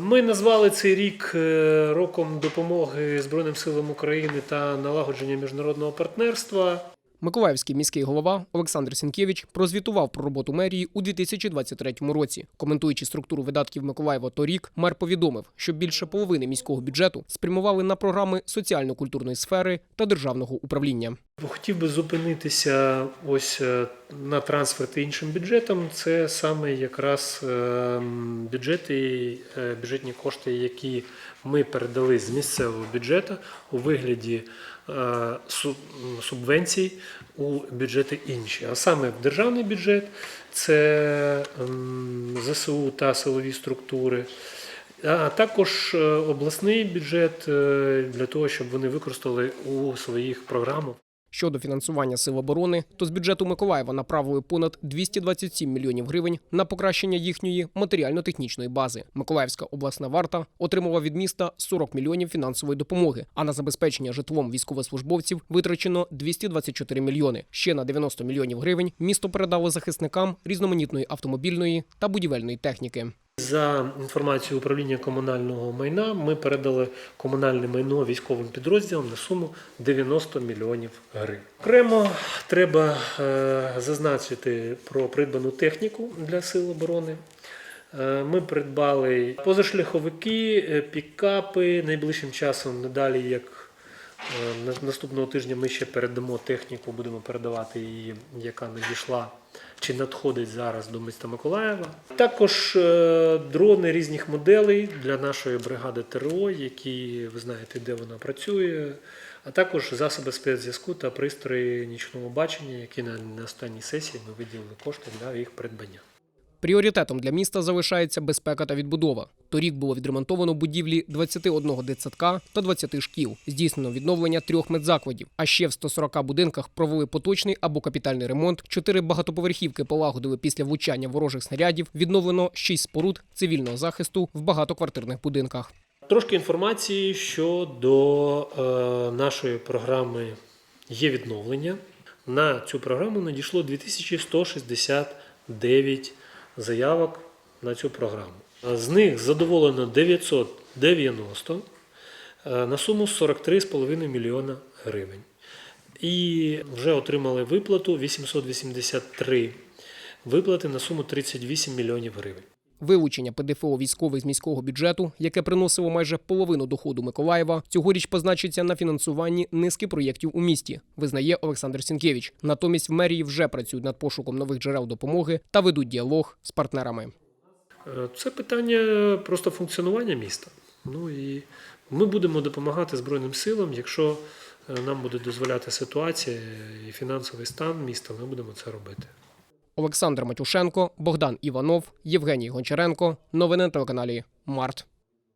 Ми назвали цей рік е, роком допомоги Збройним силам України та налагодження міжнародного партнерства. Миколаївський міський голова Олександр Сінкевич прозвітував про роботу мерії у 2023 році. Коментуючи структуру видатків Миколаєва торік, мер повідомив, що більше половини міського бюджету спрямували на програми соціально-культурної сфери та державного управління. Хотів би зупинитися ось е, на трансферти іншим бюджетам. Це саме якраз е, бюджети, е, бюджетні кошти, які ми передали з місцевого бюджету у вигляді субвенцій у бюджети інші. А саме державний бюджет це ЗСУ та силові структури. А також обласний бюджет для того, щоб вони використали у своїх програмах. Щодо фінансування сил оборони, то з бюджету Миколаєва направили понад 227 мільйонів гривень на покращення їхньої матеріально-технічної бази. Миколаївська обласна варта отримала від міста 40 мільйонів фінансової допомоги, а на забезпечення житлом військовослужбовців витрачено 224 мільйони. Ще на 90 мільйонів гривень місто передало захисникам різноманітної автомобільної та будівельної техніки. За інформацією управління комунального майна, ми передали комунальне майно військовим підрозділам на суму 90 мільйонів гривень. Окремо треба е, зазначити про придбану техніку для сил оборони. Е, Ми придбали позашляховики, е, пікапи. Найближчим часом, не далі як наступного тижня, ми ще передамо техніку, будемо передавати її, яка надійшла чи надходить зараз до міста Миколаєва. Також е, дрони різних моделей для нашої бригади ТРО, які ви знаєте, де вона працює. А також засоби спецзв'язку та пристрої нічного бачення, які на останній сесії ми виділили кошти для їх придбання. Пріоритетом для міста залишається безпека та відбудова. Торік було відремонтовано будівлі 21 дитсадка та 20 шкіл. Здійснено відновлення трьох медзакладів. А ще в 140 будинках провели поточний або капітальний ремонт. Чотири багатоповерхівки полагодили після влучання ворожих снарядів. Відновлено шість споруд цивільного захисту в багатоквартирних будинках. Трошки інформації щодо е, нашої програми є відновлення. На цю програму надійшло 2169 заявок на цю програму. З них задоволено 990 е, на суму 43,5 мільйона гривень. І вже отримали виплату 883 виплати на суму 38 мільйонів гривень. Вилучення ПДФО військових з міського бюджету, яке приносило майже половину доходу Миколаєва, цьогоріч позначиться на фінансуванні низки проєктів у місті, визнає Олександр Сінкевич. Натомість в мерії вже працюють над пошуком нових джерел допомоги та ведуть діалог з партнерами. Е, Це питання просто функціонування міста. Ну і ми будемо допомагати Збройним силам, якщо е, нам буде дозволяти ситуація і фінансовий стан міста, ми будемо це робити. Олександр Матюшенко, Богдан Іванов, Євгеній Гончаренко. Новини на телеканалі Март.